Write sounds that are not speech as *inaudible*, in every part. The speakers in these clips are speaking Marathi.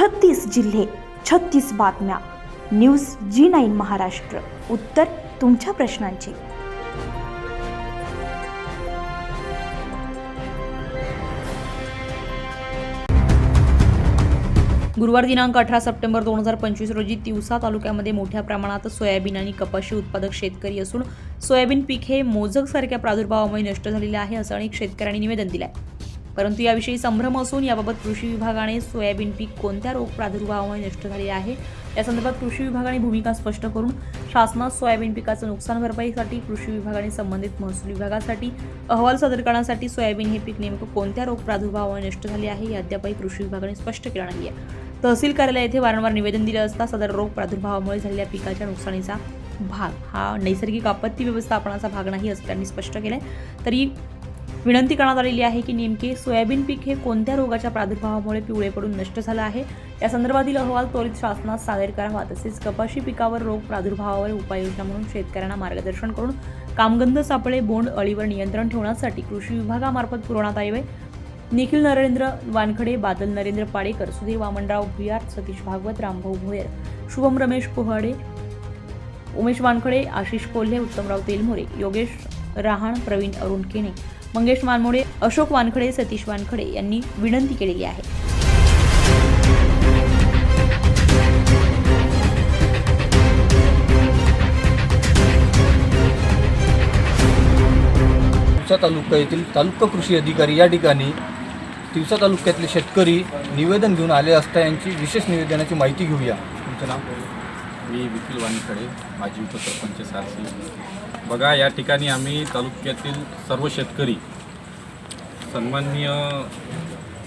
छत्तीस जिल्हे छत्तीस बातम्या. News G nine Maharashtra. उत्तर तुमच्या प्रश्नांची. गुरुवार दिनांक अठरा सप्टेंबर दोन हजार पंचवीस रोजी तिवसा तालुक्यामध्ये मोठ्या प्रमाणात सोयाबीन आणि कपाशी उत्पादक शेतकरी असून सोयाबीन पीक हे मोजकसारख्या प्रादुर्भावामुळे नष्ट झालेले आहे असं अनेक शेतकऱ्यांनी निवेदन दिलं आहे परंतु याविषयी संभ्रम असून याबाबत कृषी विभागाने सोयाबीन पीक कोणत्या रोग प्रादुर्भावामुळे नष्ट झाले आहे? या संदर्भात कृषी विभागाने भूमिका स्पष्ट करून शासनास सोयाबीन पिकाचं नुकसान भरपाईसाठी कृषी विभागाने संबंधित महसूल विभागासाठी अहवाल सादर करण्यासाठी सोयाबीन हे पीक नेमकं कोणत्या रोग प्रादुर्भावामुळे नष्ट झाले आहे हे अद्यापही कृषी विभागाने स्पष्ट केलं नाही आहे. तहसील कार्यालय येथे वारंवार निवेदन दिलं असता सदर रोग प्रादुर्भावामुळे झालेल्या पिकाच्या नुकसानीचा भाग हा नैसर्गिक आपत्ती व्यवस्थापनाचा भाग नाही असं त्यांनी स्पष्ट केलंय. तरी विनंती करण्यात आलेली आहे की नेमके सोयाबीन पीक हे कोणत्या रोगाच्या प्रादुर्भावामुळे पिवळे पडून नष्ट झालं आहे? या संदर्भातील अहवाल त्वरित शासनास सादर करावा तसेच कपाशी पिकावर रोग प्रादुर्भावावर उपाययोजना म्हणून शेतकऱ्यांना मार्गदर्शन करून कामगंध सापळे बोंड अळीवर नियंत्रण ठेवण्यासाठी कृषी विभागामार्फत पुरवण्यात यावे निखिल नरेंद्र वानखडे बादल नरेंद्र पाडेकर सुधीर वामनराव भुयार सतीश भागवत रामभाऊ भोयर शुभम रमेश पोहाडे उमेश वानखडे आशिष कोल्हे उत्तमराव तेलमोरे योगेश रहाण प्रवीण अरुण केने मंगेश मानमोडे अशोक वानखडे सतीश वानखडे यांनी विनंती केलेली आहे. तिवसा तालुका येथील तालुका कृषी अधिकारी या ठिकाणी तिवसा तालुक्यातले शेतकरी निवेदन घेऊन आले असता यांची विशेष निवेदनाची माहिती घेऊया. तुमचं नाव? मी विपुल वानखडे माजी उपसरपंच सारसी. बघा या ठिकाणी आम्ही तालुक्यातील सर्व शेतकरी सन्माननीय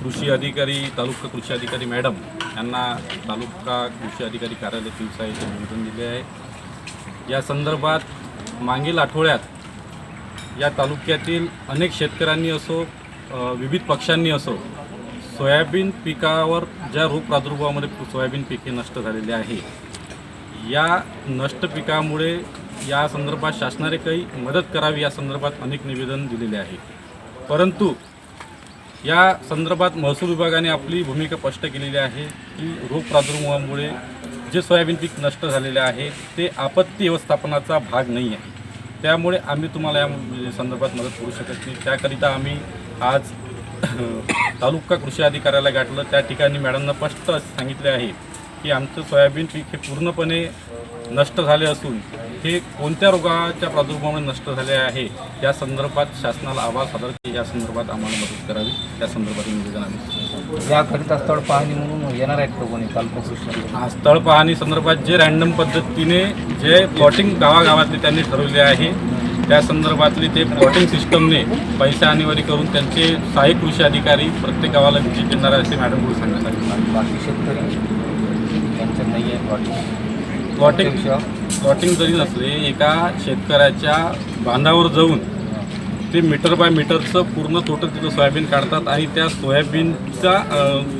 कृषी अधिकारी तालुका कृषी अधिकारी मॅडम यांना तालुका कृषी अधिकारी कार्यालय तिवसा येथे निवेदन दिले आहे. या संदर्भात मागील आठवड्यात या तालुक्यातील अनेक शेतकऱ्यांनी असो विविध पक्षांनी असो सोयाबीन पिकावर ज्या रोग प्रादुर्भावामध्ये सोयाबीन पिके नष्ट झालेले आहे या नष्ट पिकामुळे या संदर्भात शासनाने काही मदत करावी या संदर्भात अनेक निवेदन दिलेले आहे. परंतु या संदर्भात महसूल विभागाने आपली भूमिका स्पष्ट केलेली आहे की रोग प्रादुर्भावामुळे जे सोयाबीन पीक नष्ट झालेले आहे ते आपत्ती व्यवस्थापनाचा भाग नाही आहे. त्यामुळे आम्ही तुम्हाला या संदर्भात मदत करू शकत नाही. त्याकरिता आम्ही आज *coughs* तालुका कृषी अधिकाऱ्याला गाठलं. त्या ठिकाणी मॅडमनं स्पष्ट सांगितले आहे की आमचं सोयाबीन पीक हे पूर्णपणे नष्ट झाले असून हे कोणत्या रोगाच्या प्रादुर्भावामुळे नष्ट झाले आहे या संदर्भात शासनाला अहवाल सादर केला. या संदर्भात आम्हाला मदत करावी. या संदर्भात निवेदन आम्ही याकरिता स्थळ पाहणी म्हणून येणार आहेत का कोणी तालुका कृषी अधिकारी? हा, स्थळ पाहणी संदर्भात जे रॅन्डम पद्धतीने जे प्लॉटिंग गावागावातले त्यांनी ठरवले आहे त्या संदर्भातली ते प्लॉटिंग सिस्टमने पैसे आणीवारी करून त्यांचे सहाय्यक कृषी अधिकारी प्रत्येक गावाला व्हिजिट देणार असे मॅडम आले आणि बाकी शेतकरी त्यांचं नाही आहे प्लॉटिंग प्लॉटिंग प्लॉटिंग जरी नसले एका शेतकऱ्याच्या बांधावर जाऊन ते मीटर बाय मीटरचं पूर्ण टोटल तिथं सोयाबीन काढतात आणि त्या सोयाबीनचा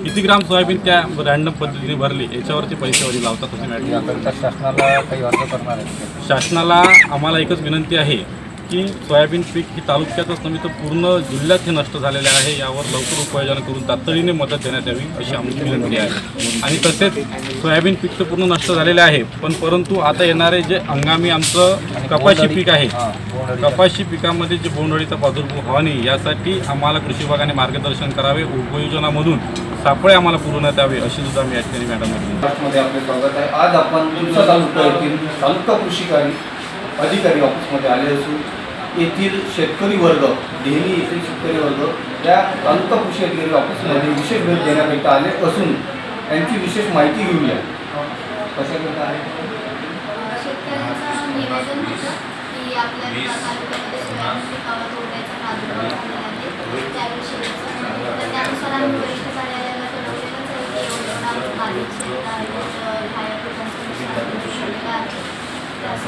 किती ग्राम सोयाबीन त्या रॅन्डम पद्धतीने भरली याच्यावरती पैसेवारी लावतात असे मॅडम याकरिता शासनाला काही अर्ज करणार आहेत का? शासनाला आम्हाला एकच विनंती आहे की सोयाबीन पीक ही तालुक्यातच नव्हे तर पूर्ण जिल्ह्यात हे नष्ट झालेले आहे. यावर लवकर उपाययोजना करून तातडीने मदत देण्यात यावी अशी आमची विनंती आहे. आणि तसेच सोयाबीन पीक तर पूर्ण नष्ट झालेले आहे. पण परंतु आता येणारे जे हंगामी आमचं कपाशी पीक आहे कपाशी पिकामध्ये जे बोंडअळीचा प्रादुर्भाव व्हावा नाही यासाठी आम्हाला कृषी विभागाने मार्गदर्शन करावे उपयोजनामधून सापळे आम्हाला पुरवण्यात यावे अशी सुद्धा मी या ठिकाणी मॅडम आपले स्वागत आहे. आज आपण तालुका कृषी कार्य अधिकारी ऑफिसमध्ये आले असून येथील शेतकरी वर्ग देहली येथील शेतकरी वर्ग या तालुका कृषी अधिकारी ऑफिसमध्ये विशेष भेट देण्याकरिता आले असून यांची विशेष माहिती घेऊया कशाकरिता आहे? त्यानुसार आम्ही वरिष्ठ कार्यालयाला कळवलेलंच आहे की एवढं आहे तर ह्या पिकांचं नुकसान झालेलं आहे